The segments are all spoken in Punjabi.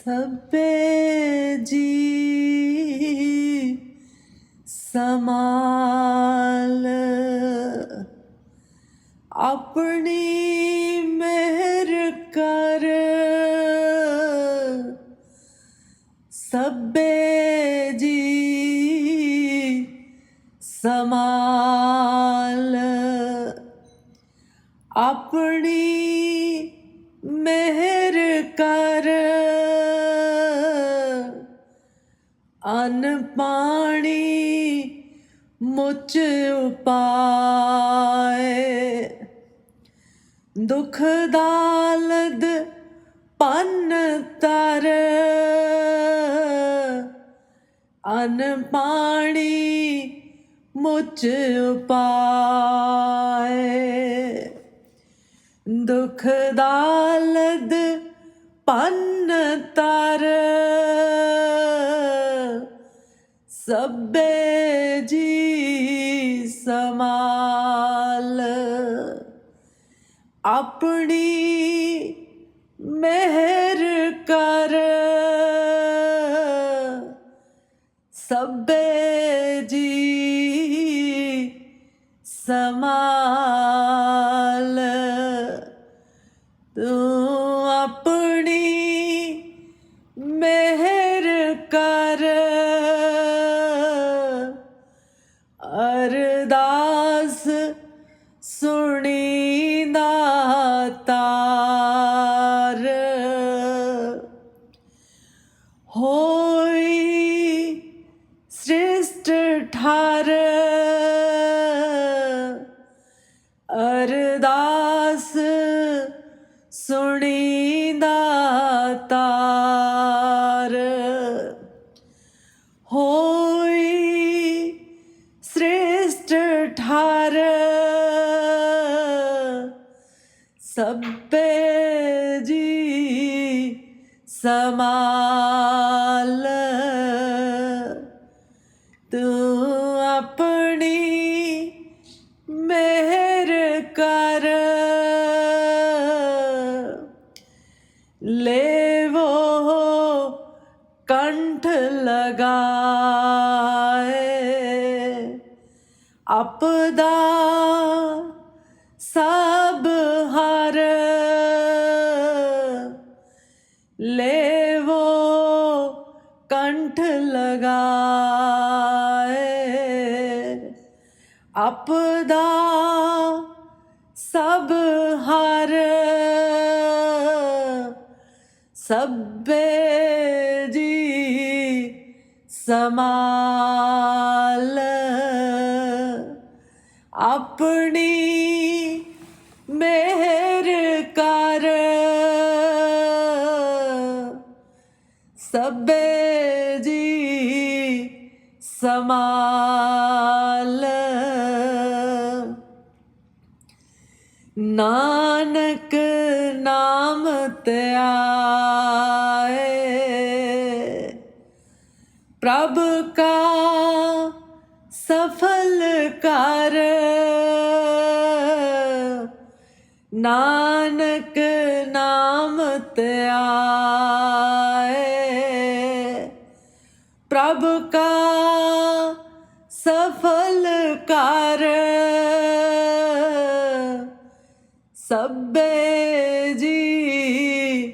ਸਭੇ ਜੀ ਸਮਾਲ ਆਪਣੀ ਮਿਹਰ ਕਰ। ਸਭੇ ਜੀ ਸਮਾਲ ਆਪਣੀ ਮਿਹਰ ਕਰ। ਅਨ ਪਾਣੀ ਮੁਚ ਉਪਾਏ। ਦੁਖ ਦਾਲਦ ਪਨ ਤਰ। ਅਨ ਪਾਣੀ ਮੁਚ ਉਪਾਏ। ਦੁਖ ਦਾਲਦ ਪਨ ਤਰ। ਸਭੇ ਜੀ ਸਮਾਲ ਆਪਣੀ ਮਿਹਰ ਕਰ। ਸਭੇ ਜੀ ਸਮਾਲ ਤੂੰ ਸਭੇ ਜੀ ਸਮਾਲ ਤੂੰ ਆਪਣੀ ਮਿਹਰ ਕਰ। ਲੇਵੋ ਕੰਠ ਲਗਾਏ। ਆਪਦਾ ਲੇਵੋ ਕੰਠ ਲਗਾਏ ਆਪਦਾ ਸਭ ਹਰ ਸਭੇ ਜੀ ਸਮਾਲ ਆਪਣੀ ਮਿਹਰ ਸਭੇ ਜੀ ਸਮਾਲ ਨਾਨਕ ਨਾਮ ਧਿਆਏ ਪ੍ਰਭ ਕਾ ਸਫਲ ਕਰ। ਨਾਨਕ ਨਾਮ ਧਿਆਏ ਕਰ। ਸਭੇ ਜੀ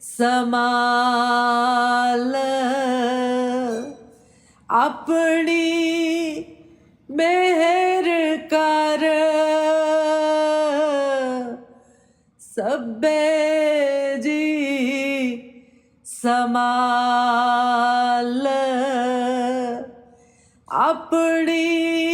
ਸਮਾਲ ਆਪਣੀ ਮਿਹਰ ਕਰ। ਸਭੇ ਜੀ ਸਮਾਲ ਆਪਣੀ